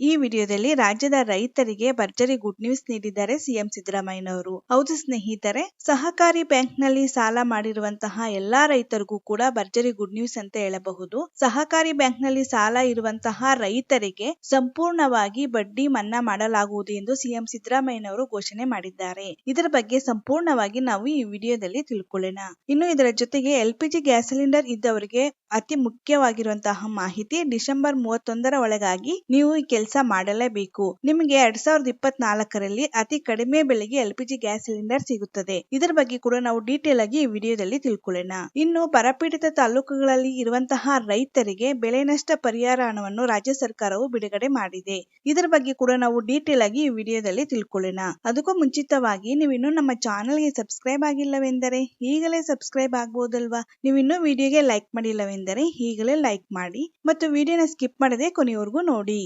ಈ ವಿಡಿಯೋದಲ್ಲಿ ರಾಜ್ಯದ ರೈತರಿಗೆ ಭರ್ಜರಿ ಗುಡ್ ನ್ಯೂಸ್ ನೀಡಿದ್ದಾರೆ ಸಿಎಂ ಸಿದ್ದರಾಮಯ್ಯನವರು. ಹೌದು ಸ್ನೇಹಿತರೆ, ಸಹಕಾರಿ ಬ್ಯಾಂಕ್ನಲ್ಲಿ ಸಾಲ ಮಾಡಿರುವಂತಹ ಎಲ್ಲಾ ರೈತರಿಗೂ ಕೂಡ ಭರ್ಜರಿ ಗುಡ್ ನ್ಯೂಸ್ ಅಂತ ಹೇಳಬಹುದು. ಸಹಕಾರಿ ಬ್ಯಾಂಕ್ನಲ್ಲಿ ಸಾಲ ಇರುವಂತಹ ರೈತರಿಗೆ ಸಂಪೂರ್ಣವಾಗಿ ಬಡ್ಡಿ ಮನ್ನಾ ಮಾಡಲಾಗುವುದು ಎಂದು ಸಿಎಂ ಸಿದ್ದರಾಮಯ್ಯನವರು ಘೋಷಣೆ ಮಾಡಿದ್ದಾರೆ. ಇದರ ಬಗ್ಗೆ ಸಂಪೂರ್ಣವಾಗಿ ನಾವು ಈ ವಿಡಿಯೋದಲ್ಲಿ ತಿಳ್ಕೊಳ್ಳೋಣ. ಇನ್ನು ಇದರ ಜೊತೆಗೆ L P G gas cylinder ಇದ್ದವರಿಗೆ ಅತಿ ಮುಖ್ಯವಾಗಿರುವಂತಹ ಮಾಹಿತಿ ಡಿಸೆಂಬರ್ ಮೂವತ್ತೊಂದರ ಒಳಗಾಗಿ ನೀವು ಕೆಲಸ ಮಾಡಲೇಬೇಕು. ನಿಮಗೆ ಎರಡ್ ಸಾವಿರದ ಇಪ್ಪತ್ನಾಲ್ಕರಲ್ಲಿ ಅತಿ ಕಡಿಮೆ ಬೆಲೆಗೆ L P G gas cylinder ಸಿಗುತ್ತದೆ. ಇದರ ಬಗ್ಗೆ ಕೂಡ ನಾವು ಡೀಟೇಲ್ ಆಗಿ ಈ ವಿಡಿಯೋದಲ್ಲಿ ತಿಳ್ಕೊಳ್ಳೋಣ. ಇನ್ನು ಬರಪೀಡಿತ ತಾಲೂಕುಗಳಲ್ಲಿ ಇರುವಂತಹ ರೈತರಿಗೆ ಬೆಳೆ ನಷ್ಟ ಪರಿಹಾರ ಹಣವನ್ನು ರಾಜ್ಯ ಸರ್ಕಾರವು ಬಿಡುಗಡೆ ಮಾಡಿದೆ. ಇದರ ಬಗ್ಗೆ ಕೂಡ ನಾವು ಡೀಟೇಲ್ ಆಗಿ ಈ ವಿಡಿಯೋದಲ್ಲಿ ತಿಳ್ಕೊಳ್ಳೋಣ. ಅದಕ್ಕೂ ಮುಂಚಿತವಾಗಿ ನೀವು ಇನ್ನೂ ನಮ್ಮ ಚಾನೆಲ್ಗೆ ಸಬ್ಸ್ಕ್ರೈಬ್ ಆಗಿಲ್ಲವೆಂದರೆ ಈಗಲೇ ಸಬ್ಸ್ಕ್ರೈಬ್ ಆಗ್ಬೋದಲ್ವಾ? ನೀವಿನ್ನೂ ವಿಡಿಯೋಗೆ ಲೈಕ್ ಮಾಡಿಲ್ಲವೆಂದರೆ ಈಗಲೇ ಲೈಕ್ ಮಾಡಿ ಮತ್ತು ವಿಡಿಯೋನ ಸ್ಕಿಪ್ ಮಾಡದೆ ಕೊನೆಯವರೆಗೂ ನೋಡಿ.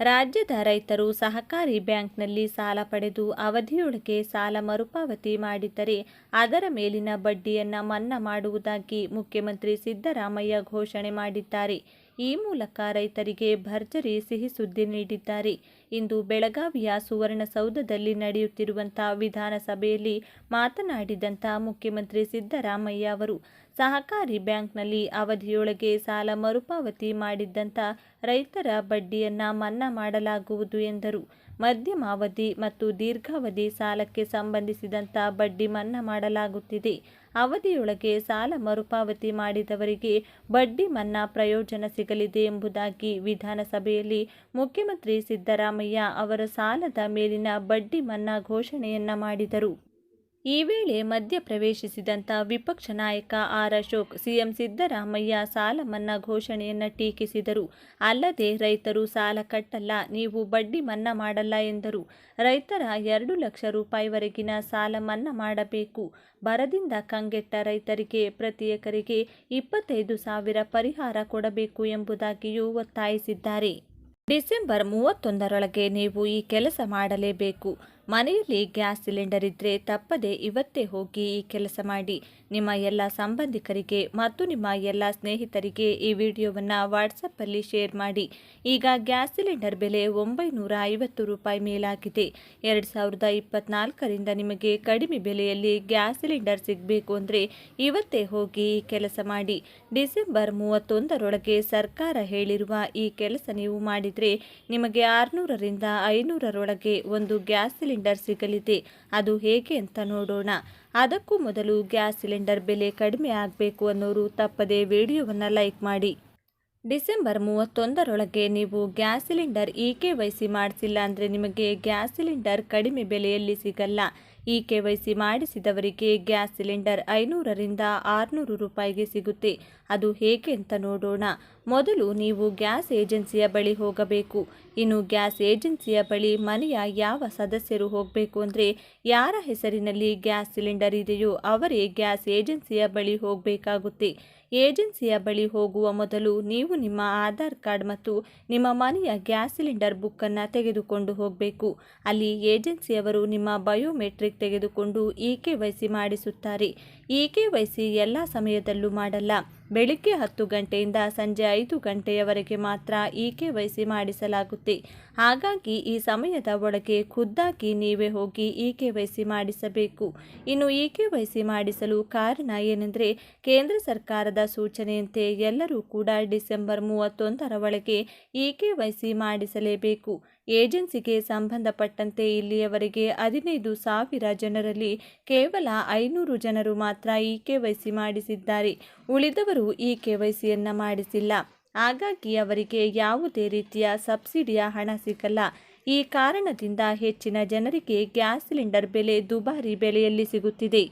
ರಾಜ್ಯದ ರೈತರು ಸಹಕಾರಿ ಬ್ಯಾಂಕ್ನಲ್ಲಿ ಸಾಲ ಪಡೆದು ಅವಧಿಯೊಳಗೆ ಸಾಲ ಮರುಪಾವತಿ ಮಾಡಿದ್ದರೆ ಅದರ ಮೇಲಿನ ಬಡ್ಡಿಯನ್ನು ಮನ್ನಾ ಮಾಡುವುದಾಗಿ ಮುಖ್ಯಮಂತ್ರಿ ಸಿದ್ದರಾಮಯ್ಯ ಘೋಷಣೆ ಮಾಡಿದ್ದಾರೆ. ಈ ಮೂಲಕ ರೈತರಿಗೆ ಭರ್ಜರಿ ಸಿಹಿ ಸುದ್ದಿ ನೀಡಿದ್ದಾರೆ. ಇಂದು ಬೆಳಗಾವಿಯ ಸುವರ್ಣಸೌಧದಲ್ಲಿ ನಡೆಯುತ್ತಿರುವಂಥ ವಿಧಾನಸಭೆಯಲ್ಲಿ ಮಾತನಾಡಿದಂಥ ಮುಖ್ಯಮಂತ್ರಿ ಸಿದ್ದರಾಮಯ್ಯ ಅವರು ಸಹಕಾರಿ ಬ್ಯಾಂಕ್ನಲ್ಲಿ ಅವಧಿಯೊಳಗೆ ಸಾಲ ಮರುಪಾವತಿ ಮಾಡಿದ್ದಂಥ ರೈತರ ಬಡ್ಡಿಯನ್ನು ಮನ್ನಾ ಮಾಡಲಾಗುವುದು ಎಂದರು. ಮಧ್ಯಮಾವಧಿ ಮತ್ತು ದೀರ್ಘಾವಧಿ ಸಾಲಕ್ಕೆ ಸಂಬಂಧಿಸಿದಂಥ ಬಡ್ಡಿ ಮನ್ನಾ ಮಾಡಲಾಗುತ್ತಿದೆ. ಅವಧಿಯೊಳಗೆ ಸಾಲ ಮರುಪಾವತಿ ಮಾಡಿದವರಿಗೆ ಬಡ್ಡಿ ಮನ್ನಾ ಪ್ರಯೋಜನ ಸಿಗಲಿದೆ ಎಂಬುದಾಗಿ ವಿಧಾನಸಭೆಯಲ್ಲಿ ಮುಖ್ಯಮಂತ್ರಿ ಸಿದ್ದರಾಮಯ್ಯ ಅವರ ಸಾಲದ ಮೇಲಿನ ಬಡ್ಡಿ ಮನ್ನಾ ಘೋಷಣೆಯನ್ನ ಮಾಡಿದರು. ಈ ವೇಳೆ ಮಧ್ಯ ಪ್ರವೇಶಿಸಿದಂಥ ವಿಪಕ್ಷ ನಾಯಕ ಆರ್ ಅಶೋಕ್, ಸಿಎಂ ಸಿದ್ದರಾಮಯ್ಯ ಸಾಲ ಮನ್ನಾ ಘೋಷಣೆಯನ್ನು ಟೀಕಿಸಿದರು. ಅಲ್ಲದೆ ರೈತರು ಸಾಲ ಕಟ್ಟಲ್ಲ, ನೀವು ಬಡ್ಡಿ ಮನ್ನಾ ಮಾಡಲ್ಲ ಎಂದರು. ರೈತರ ಎರಡು ಲಕ್ಷ ರೂಪಾಯಿವರೆಗಿನ ಸಾಲ ಮನ್ನಾ ಮಾಡಬೇಕು. ಬರದಿಂದ ಕಂಗೆಟ್ಟ ರೈತರಿಗೆ ಪ್ರತಿ ಎಕರೆಗೆ ಇಪ್ಪತ್ತೈದು ಸಾವಿರ ಪರಿಹಾರ ಕೊಡಬೇಕು ಎಂಬುದಾಗಿಯೂ ಒತ್ತಾಯಿಸಿದ್ದಾರೆ. ಡಿಸೆಂಬರ್ ಮೂವತ್ತೊಂದರೊಳಗೆ ನೀವು ಈ ಕೆಲಸ ಮಾಡಲೇಬೇಕು. ಮನೆಯಲ್ಲಿ ಗ್ಯಾಸ್ ಸಿಲಿಂಡರ್ ಇದ್ದರೆ ತಪ್ಪದೆ ಇವತ್ತೇ ಹೋಗಿ ಈ ಕೆಲಸ ಮಾಡಿ. ನಿಮ್ಮ ಎಲ್ಲ ಸಂಬಂಧಿಕರಿಗೆ ಮತ್ತು ನಿಮ್ಮ ಎಲ್ಲ ಸ್ನೇಹಿತರಿಗೆ ಈ ವಿಡಿಯೋವನ್ನು ವಾಟ್ಸಪ್ಪಲ್ಲಿ ಶೇರ್ ಮಾಡಿ. ಈಗ ಗ್ಯಾಸ್ ಸಿಲಿಂಡರ್ ಬೆಲೆ ಒಂಬೈನೂರ ಐವತ್ತು ರೂಪಾಯಿ ಮೇಲಾಗಿದೆ. ಎರಡು ಸಾವಿರದ ಇಪ್ಪತ್ನಾಲ್ಕರಿಂದ ನಿಮಗೆ ಕಡಿಮೆ ಬೆಲೆಯಲ್ಲಿ ಗ್ಯಾಸ್ ಸಿಲಿಂಡರ್ ಸಿಗಬೇಕು ಅಂದರೆ ಇವತ್ತೇ ಹೋಗಿ ಈ ಕೆಲಸ ಮಾಡಿ. ಡಿಸೆಂಬರ್ ಮೂವತ್ತೊಂದರೊಳಗೆ ಸರ್ಕಾರ ಹೇಳಿರುವ ಈ ಕೆಲಸ ನೀವು ಮಾಡಿದರೆ ನಿಮಗೆ ಆರುನೂರರಿಂದ ಐನೂರರೊಳಗೆ ಒಂದು ಗ್ಯಾಸ್ ಸಿಲಿಂಡರ್ ಸಿಗಲಿದೆ. ಅದು ಹೇಗೆ ಅಂತ ನೋಡೋಣ. ಅದಕ್ಕೂ ಮೊದಲು ಗ್ಯಾಸ್ ಸಿಲಿಂಡರ್ ಬೆಲೆ ಕಡಿಮೆ ಆಗಬೇಕು ಅನ್ನೋರು ತಪ್ಪದೆ ವಿಡಿಯೋವನ್ನು ಲೈಕ್ ಮಾಡಿ. ಡಿಸೆಂಬರ್ ಮೂವತ್ತೊಂದರೊಳಗೆ ನೀವು ಗ್ಯಾಸ್ ಸಿಲಿಂಡರ್ ಇ ಕೆ ಮಾಡಿಸಿಲ್ಲ ಅಂದರೆ ನಿಮಗೆ ಗ್ಯಾಸ್ ಸಿಲಿಂಡರ್ ಕಡಿಮೆ ಬೆಲೆಯಲ್ಲಿ ಸಿಗಲ್ಲ. ಇ ಕೆ ವೈ ಮಾಡಿಸಿದವರಿಗೆ ಗ್ಯಾಸ್ ಸಿಲಿಂಡರ್ ಐನೂರರಿಂದ ಆರುನೂರು ರೂಪಾಯಿಗೆ ಸಿಗುತ್ತೆ. ಅದು ಹೇಗೆ ಅಂತ ನೋಡೋಣ. ಮೊದಲು ನೀವು ಗ್ಯಾಸ್ ಏಜೆನ್ಸಿಯ ಬಳಿ ಹೋಗಬೇಕು. ಇನ್ನು ಗ್ಯಾಸ್ ಏಜೆನ್ಸಿಯ ಬಳಿ ಮನೆಯ ಯಾವ ಸದಸ್ಯರು ಹೋಗಬೇಕು ಅಂದರೆ ಯಾರ ಹೆಸರಿನಲ್ಲಿ ಗ್ಯಾಸ್ ಸಿಲಿಂಡರ್ ಇದೆಯೋ ಅವರೇ ಗ್ಯಾಸ್ ಏಜೆನ್ಸಿಯ ಬಳಿ ಹೋಗಬೇಕಾಗುತ್ತೆ. ಏಜೆನ್ಸಿಯ ಬಳಿ ಹೋಗುವ ಮೊದಲು ನೀವು ನಿಮ್ಮ ಆಧಾರ್ ಕಾರ್ಡ್ ಮತ್ತು ನಿಮ್ಮ ಮನೆಯ ಗ್ಯಾಸ್ ಸಿಲಿಂಡರ್ ಬುಕ್ಕನ್ನು ತೆಗೆದುಕೊಂಡು ಹೋಗಬೇಕು. ಅಲ್ಲಿ ಏಜೆನ್ಸಿಯವರು ನಿಮ್ಮ ಬಯೋಮೆಟ್ರಿಕ್ ತೆಗೆದುಕೊಂಡು ಇ ಕೆ ವೈ ಸಿ ಮಾಡಿಸುತ್ತಾರೆ. ಇ ಕೆ ವೈ ಸಿ ಎಲ್ಲ ಸಮಯದಲ್ಲೂ ಮಾಡಲ್ಲ. ಬೆಳಿಗ್ಗೆ ಹತ್ತು ಗಂಟೆಯಿಂದ ಸಂಜೆ ಐದು ಗಂಟೆಯವರೆಗೆ ಮಾತ್ರ ಈ ಕೆ ಮಾಡಿಸಲಾಗುತ್ತೆ. ಹಾಗಾಗಿ ಈ ಸಮಯದ ಒಳಗೆ ಖುದ್ದಾಗಿ ನೀವೇ ಹೋಗಿ ಇ ಕೆ ಮಾಡಿಸಬೇಕು. ಇನ್ನು ಇ ಕೆ ವೈ ಮಾಡಿಸಲು ಕಾರಣ ಏನೆಂದರೆ, ಕೇಂದ್ರ ಸರ್ಕಾರದ ಸೂಚನೆಯಂತೆ ಎಲ್ಲರೂ ಕೂಡ ಡಿಸೆಂಬರ್ ಮೂವತ್ತೊಂದರ ಒಳಗೆ ಇ ಕೆ ವೈ ಮಾಡಿಸಲೇಬೇಕು. ಏಜೆನ್ಸಿಗೆ ಸಂಬಂಧಪಟ್ಟಂತೆ ಇಲ್ಲಿಯವರೆಗೆ ಹದಿನೈದು ಸಾವಿರ ಜನರಲ್ಲಿ ಕೇವಲ ಐನೂರು ಜನರು ಮಾತ್ರ ಇ ಕೆ ವೈ ಮಾಡಿಸಿದ್ದಾರೆ. ಉಳಿದವರು ಈ ಕೆ ವೈ ಸಿಯನ್ನು ಮಾಡಿಸಿಲ್ಲ. ಹಾಗಾಗಿ ಅವರಿಗೆ ಯಾವುದೇ ರೀತಿಯ ಸಬ್ಸಿಡಿಯ ಹಣ ಸಿಗಲ್ಲ. ಈ ಕಾರಣದಿಂದ ಹೆಚ್ಚಿನ ಜನರಿಗೆ ಗ್ಯಾಸ್ ಸಿಲಿಂಡರ್ ಬೆಲೆ ದುಬಾರಿ ಬೆಲೆಯಲ್ಲಿ ಸಿಗುತ್ತಿದೆ.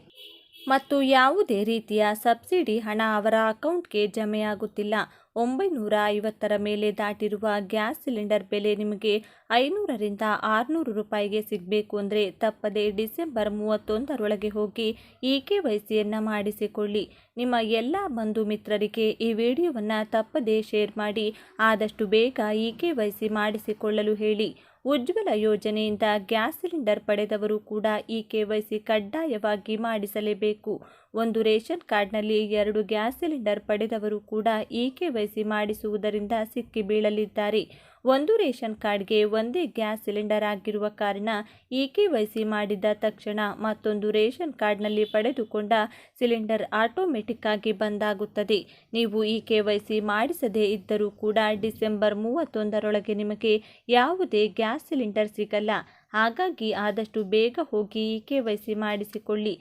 ಮತ್ತು ಯಾವುದೇ ರೀತಿಯ ಸಬ್ಸಿಡಿ ಹಣ ಅವರ ಅಕೌಂಟ್ಗೆ ಜಮೆಯಾಗುತ್ತಿಲ್ಲ. ಒಂಬೈನೂರ ಐವತ್ತರ ಮೇಲೆ ದಾಟಿರುವ ಗ್ಯಾಸ್ ಸಿಲಿಂಡರ್ ಬೆಲೆ ನಿಮಗೆ ಐನೂರರಿಂದ ಆರುನೂರು ರೂಪಾಯಿಗೆ ಸಿಗಬೇಕು ಅಂದರೆ ತಪ್ಪದೆ ಡಿಸೆಂಬರ್ ಮೂವತ್ತೊಂದರೊಳಗೆ ಹೋಗಿ ಇ ಕೆ ವೈ ಸಿಯನ್ನು ಮಾಡಿಸಿಕೊಳ್ಳಿ. ನಿಮ್ಮ ಎಲ್ಲ ಬಂಧು ಮಿತ್ರರಿಗೆ ಈ ವಿಡಿಯೋವನ್ನು ತಪ್ಪದೇ ಶೇರ್ ಮಾಡಿ, ಆದಷ್ಟು ಬೇಗ ಇ ಕೆ ವೈ ಸಿ ಮಾಡಿಸಿಕೊಳ್ಳಲು ಹೇಳಿ. ಉಜ್ವಲ ಯೋಜನೆಯಿಂದ ಗ್ಯಾಸ್ ಸಿಲಿಂಡರ್ ಪಡೆದವರು ಕೂಡ ಈ ಕೆ ವೈ ಸಿ ಕಡ್ಡಾಯವಾಗಿ ಮಾಡಿಸಲೇಬೇಕು. ಒಂದು ರೇಷನ್ ಕಾರ್ಡ್ನಲ್ಲಿ ಎರಡು ಗ್ಯಾಸ್ ಸಿಲಿಂಡರ್ ಪಡೆದವರು ಕೂಡ ಇ ಸಿ ಮಾಡಿಸುವುದರಿಂದ ಸಿಕ್ಕಿ ಬೀಳಲಿದ್ದಾರೆ. ಒಂದು ರೇಷನ್ ಕಾರ್ಡ್ಗೆ ಒಂದೇ ಗ್ಯಾಸ್ ಸಿಲಿಂಡರ್ ಆಗಿರುವ ಕಾರಣ ಇ ಕೆವೈಸಿ ಮಾಡಿದ ತಕ್ಷಣ ಮತ್ತೊಂದು ರೇಷನ್ ಕಾರ್ಡ್ನಲ್ಲಿ ಪಡೆದುಕೊಂಡ ಸಿಲಿಂಡರ್ ಆಟೋಮೆಟಿಕ್ ಆಗಿ ಬಂದಾಗುತ್ತದೆ. ನೀವು ಇ ಕೆವೈಸಿ ಮಾಡಿಸದೇ ಇದ್ದರೂ ಕೂಡ ಡಿಸೆಂಬರ್ ಮೂವತ್ತೊಂದರೊಳಗೆ ನಿಮಗೆ ಯಾವುದೇ ಗ್ಯಾಸ್ ಸಿಲಿಂಡರ್ ಸಿಗಲ್ಲ. ಹಾಗಾಗಿ ಆದಷ್ಟು ಬೇಗ ಹೋಗಿ ಇ ಕೆವೈಸಿ ಮಾಡಿಸಿಕೊಳ್ಳಿ.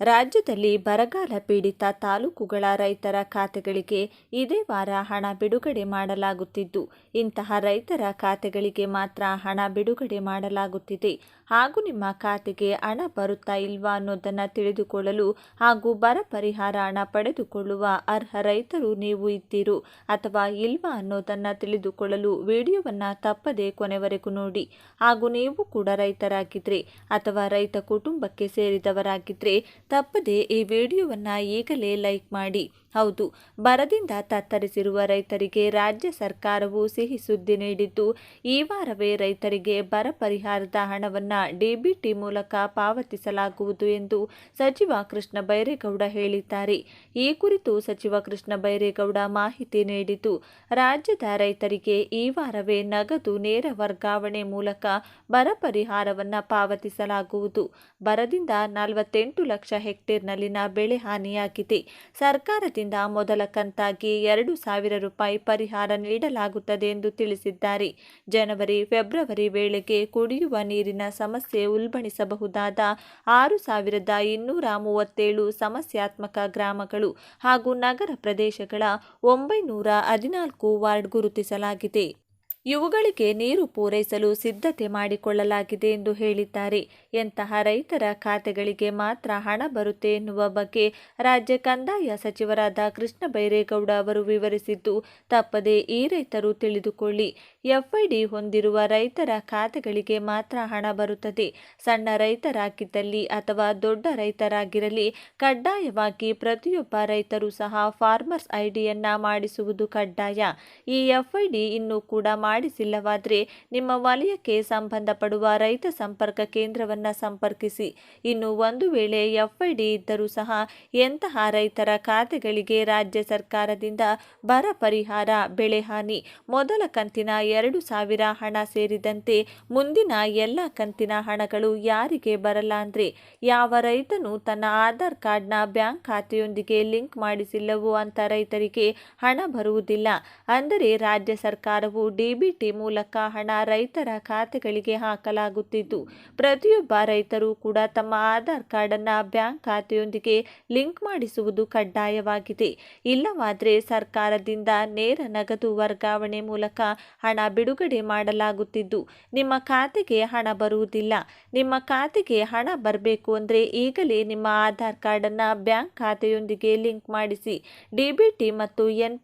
ರಾಜ್ಯದಲ್ಲಿ ಬರಗಾಲ ಪೀಡಿತ ತಾಲೂಕುಗಳ ರೈತರ ಖಾತೆಗಳಿಗೆ ಇದೇ ವಾರ ಹಣ ಬಿಡುಗಡೆ ಮಾಡಲಾಗುತ್ತಿದ್ದು, ಇಂತಹ ರೈತರ ಖಾತೆಗಳಿಗೆ ಮಾತ್ರ ಹಣ ಬಿಡುಗಡೆ ಮಾಡಲಾಗುತ್ತಿದೆ. ಹಾಗೂ ನಿಮ್ಮ ಖಾತೆಗೆ ಹಣ ಬರುತ್ತಾ ಇಲ್ವಾ ಅನ್ನೋದನ್ನು ತಿಳಿದುಕೊಳ್ಳಲು ಹಾಗೂ ಬರ ಪರಿಹಾರ ಹಣ ಪಡೆದುಕೊಳ್ಳುವ ಅರ್ಹ ರೈತರು ನೀವು ಇದ್ದೀರು ಅಥವಾ ಇಲ್ವಾ ಅನ್ನೋದನ್ನು ತಿಳಿದುಕೊಳ್ಳಲು ವಿಡಿಯೋವನ್ನು ತಪ್ಪದೆ ಕೊನೆವರೆಗೂ ನೋಡಿ. ಹಾಗೂ ನೀವು ಕೂಡ ರೈತರಾಗಿದ್ದರೆ ಅಥವಾ ರೈತ ಕುಟುಂಬಕ್ಕೆ ಸೇರಿದವರಾಗಿದ್ದರೆ ತಪ್ಪದೆ ಈ ವಿಡಿಯೋವನ್ನು ಈಗಲೇ ಲೈಕ್ ಮಾಡಿ. ಹೌದು. ಬರದಿಂದ ತತ್ತರಿಸಿರುವ ರೈತರಿಗೆ ರಾಜ್ಯ ಸರ್ಕಾರವು ಸಿಹಿ ಸುದ್ದಿ ನೀಡಿದ್ದು, ಈ ವಾರವೇ ರೈತರಿಗೆ ಬರ ಪರಿಹಾರದ ಹಣವನ್ನು ಡಿಬಿಟಿ ಮೂಲಕ ಪಾವತಿಸಲಾಗುವುದು ಎಂದು ಸಚಿವ ಕೃಷ್ಣ ಬೈರೇಗೌಡ ಹೇಳಿದ್ದಾರೆ. ಈ ಕುರಿತು ಸಚಿವ ಕೃಷ್ಣ ಬೈರೇಗೌಡ ಮಾಹಿತಿ ನೀಡಿದ್ದು, ರಾಜ್ಯದ ರೈತರಿಗೆ ಈ ವಾರವೇ ನಗದು ನೇರ ವರ್ಗಾವಣೆ ಮೂಲಕ ಬರ ಪರಿಹಾರವನ್ನು ಪಾವತಿಸಲಾಗುವುದು. ಬರದಿಂದ ನಲವತ್ತೆಂಟು ಲಕ್ಷ ಹೆಕ್ಟೇರ್ನಲ್ಲಿನ ಬೆಳೆ ಹಾನಿಯಾಗಿದೆ. ಸರ್ಕಾರದಿಂದ ಮೊದಲ ಕಂತಾಗಿ ಎರಡು ಸಾವಿರ ರೂಪಾಯಿ ಪರಿಹಾರ ನೀಡಲಾಗುತ್ತದೆ ಎಂದು ತಿಳಿಸಿದ್ದಾರೆ. ಜನವರಿ, ಫೆಬ್ರವರಿ ವೇಳೆಗೆ ಕುಡಿಯುವ ನೀರಿನ ಸಮಸ್ಯೆ ಉಲ್ಬಣಿಸಬಹುದಾದ ಆರು ಸಾವಿರದ ಇನ್ನೂರ ಮೂವತ್ತೇಳು ಸಮಸ್ಯಾತ್ಮಕ ಗ್ರಾಮಗಳು ಹಾಗೂ ನಗರ ಪ್ರದೇಶಗಳ ಒಂಬೈನೂರ ಹದಿನಾಲ್ಕು ವಾರ್ಡ್ ಗುರುತಿಸಲಾಗಿದೆ. ಇವುಗಳಿಗೆ ನೀರು ಪೂರೈಸಲು ಸಿದ್ಧತೆ ಮಾಡಿಕೊಳ್ಳಲಾಗಿದೆ ಎಂದು ಹೇಳಿದ್ದಾರೆ. ಎಂತಹ ರೈತರ ಖಾತೆಗಳಿಗೆ ಮಾತ್ರ ಹಣ ಬರುತ್ತೆ ಎನ್ನುವ ಬಗ್ಗೆ ರಾಜ್ಯ ಕಂದಾಯ ಸಚಿವರಾದ ಕೃಷ್ಣ ಬೈರೇಗೌಡ ಅವರು ವಿವರಿಸಿದ್ದು, ತಪ್ಪದೆ ಈ ರೈತರು ತಿಳಿದುಕೊಳ್ಳಿ. ಎಫ್ಐಡಿ ಹೊಂದಿರುವ ರೈತರ ಖಾತೆಗಳಿಗೆ ಮಾತ್ರ ಹಣ ಬರುತ್ತದೆ. ಸಣ್ಣ ರೈತರಾಗಿದ್ದಲ್ಲಿ ಅಥವಾ ದೊಡ್ಡ ರೈತರಾಗಿರಲಿ, ಕಡ್ಡಾಯವಾಗಿ ಪ್ರತಿಯೊಬ್ಬ ರೈತರು ಸಹ ಫಾರ್ಮರ್ಸ್ ಐಡಿಯನ್ನ ಮಾಡಿಸುವುದು ಕಡ್ಡಾಯ. ಈ ಎಫ್ಐಡಿ ಇನ್ನೂ ಕೂಡ ಮಾಡಿಸಿಲ್ಲವಾದರೆ ನಿಮ್ಮ ವಲಯಕ್ಕೆ ಸಂಬಂಧಪಡುವ ರೈತ ಸಂಪರ್ಕ ಕೇಂದ್ರವನ್ನು ಸಂಪರ್ಕಿಸಿ. ಇನ್ನು ಒಂದು ವೇಳೆ ಎಫ್ಐಡಿ ಇದ್ದರೂ ಸಹ ಎಂತಹ ರೈತರ ಖಾತೆಗಳಿಗೆ ರಾಜ್ಯ ಸರ್ಕಾರದಿಂದ ಬರ ಪರಿಹಾರ, ಬೆಳೆ ಹಾನಿ, ಮೊದಲ ಕಂತಿನ ಎರಡು ಸಾವಿರ ಹಣ ಸೇರಿದಂತೆ ಮುಂದಿನ ಎಲ್ಲ ಕಂತಿನ ಹಣಗಳು ಯಾರಿಗೆ ಬರಲ್ಲ ಅಂದರೆ ಯಾವ ರೈತನು ತನ್ನ ಆಧಾರ್ ಕಾರ್ಡ್ನ ಬ್ಯಾಂಕ್ ಖಾತೆಯೊಂದಿಗೆ ಲಿಂಕ್ ಮಾಡಿಸಿಲ್ಲವೋ ಅಂತ ರೈತರಿಗೆ ಹಣ ಬರುವುದಿಲ್ಲ. ಅಂದರೆ ರಾಜ್ಯ ಸರ್ಕಾರವು ಡಿಬಿಟಿ ಮೂಲಕ ಹಣ ರೈತರ ಖಾತೆಗಳಿಗೆ ಹಾಕಲಾಗುತ್ತಿದ್ದು, ಪ್ರತಿಯೊಬ್ಬ ರೈತರು ಕೂಡ ತಮ್ಮ ಆಧಾರ್ ಕಾರ್ಡನ್ನು ಬ್ಯಾಂಕ್ ಖಾತೆಯೊಂದಿಗೆ ಲಿಂಕ್ ಮಾಡಿಸುವುದು ಕಡ್ಡಾಯವಾಗಿದೆ. ಇಲ್ಲವಾದರೆ ಸರ್ಕಾರದಿಂದ ನೇರ ನಗದು ವರ್ಗಾವಣೆ ಮೂಲಕ ಹಣ ಬಿಡುಗಡೆ ಮಾಡಲಾಗುತ್ತಿದ್ದು, ನಿಮ್ಮ ಖಾತೆಗೆ ಹಣ ಬರುವುದಿಲ್ಲ. ನಿಮ್ಮ ಖಾತೆಗೆ ಹಣ ಬರಬೇಕು ಅಂದರೆ ಈಗಲೇ ನಿಮ್ಮ ಆಧಾರ್ ಕಾರ್ಡನ್ನು ಬ್ಯಾಂಕ್ ಖಾತೆಯೊಂದಿಗೆ ಲಿಂಕ್ ಮಾಡಿಸಿ ಡಿಬಿಟಿ ಮತ್ತು ಎನ್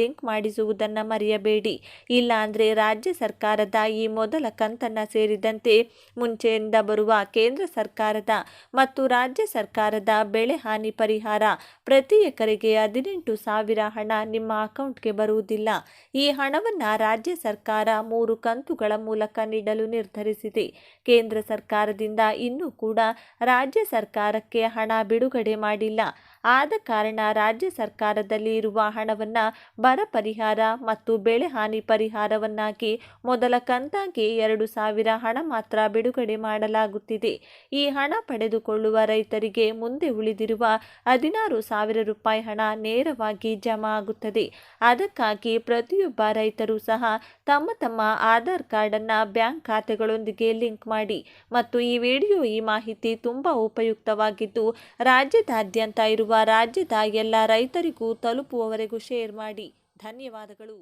ಲಿಂಕ್ ಮಾಡಿಸುವುದನ್ನು ಮರೆಯಬೇಡಿ. ಇಲ್ಲಾಂದರೆ ರಾಜ್ಯ ಸರ್ಕಾರದ ಈ ಮೊದಲ ಕಂತನ್ನು ಸೇರಿದಂತೆ ಮುಂಚೆಯಿಂದ ಬರುವ ಕೇಂದ್ರ ಸರ್ಕಾರದ ಮತ್ತು ರಾಜ್ಯ ಸರ್ಕಾರದ ಬೆಳೆ ಹಾನಿ ಪರಿಹಾರ ಪ್ರತಿ ಎಕರೆಗೆ ಹದಿನೆಂಟು ಸಾವಿರ ಹಣ ನಿಮ್ಮ ಅಕೌಂಟ್ಗೆ ಬರುವುದಿಲ್ಲ. ಈ ಹಣವನ್ನು ರಾಜ್ಯ ಸರ್ಕಾರ ಮೂರು ಕಂತುಗಳ ಮೂಲಕ ನೀಡಲು ನಿರ್ಧರಿಸಿದೆ. ಕೇಂದ್ರ ಸರ್ಕಾರದಿಂದ ಇನ್ನೂ ಕೂಡ ರಾಜ್ಯ ಸರ್ಕಾರಕ್ಕೆ ಹಣ ಬಿಡುಗಡೆ ಮಾಡಿಲ್ಲ. ಆದ ಕಾರಣ ರಾಜ್ಯ ಸರ್ಕಾರದಲ್ಲಿ ಇರುವ ಹಣವನ್ನು ಬರ ಪರಿಹಾರ ಮತ್ತು ಬೆಳೆ ಹಾನಿ ಪರಿಹಾರವನ್ನಾಗಿ ಮೊದಲ ಕಂತಾಗಿ ಎರಡು ಸಾವಿರ ಹಣ ಮಾತ್ರ ಬಿಡುಗಡೆ ಮಾಡಲಾಗುತ್ತಿದೆ. ಈ ಹಣ ಪಡೆದುಕೊಳ್ಳುವ ರೈತರಿಗೆ ಮುಂದೆ ಉಳಿದಿರುವ ಹದಿನಾರು ಸಾವಿರ ರೂಪಾಯಿ ಹಣ ನೇರವಾಗಿ ಜಮಾ ಆಗುತ್ತದೆ. ಅದಕ್ಕಾಗಿ ಪ್ರತಿಯೊಬ್ಬ ರೈತರು ಸಹ ತಮ್ಮ ತಮ್ಮ ಆಧಾರ್ ಕಾರ್ಡನ್ನು ಬ್ಯಾಂಕ್ ಖಾತೆಗಳೊಂದಿಗೆ ಲಿಂಕ್ ಮಾಡಿ ಮತ್ತು ಈ ವಿಡಿಯೋ ಈ ಮಾಹಿತಿ ತುಂಬ ಉಪಯುಕ್ತವಾಗಿದ್ದು, ರಾಜ್ಯದಾದ್ಯಂತ ಇರುವ ರಾಜ್ಯದ ಎಲ್ಲ ರೈತರಿಗೂ ತಲುಪುವವರೆಗೂ ಶೇರ್ ಮಾಡಿ ಧನ್ಯವಾದಗಳು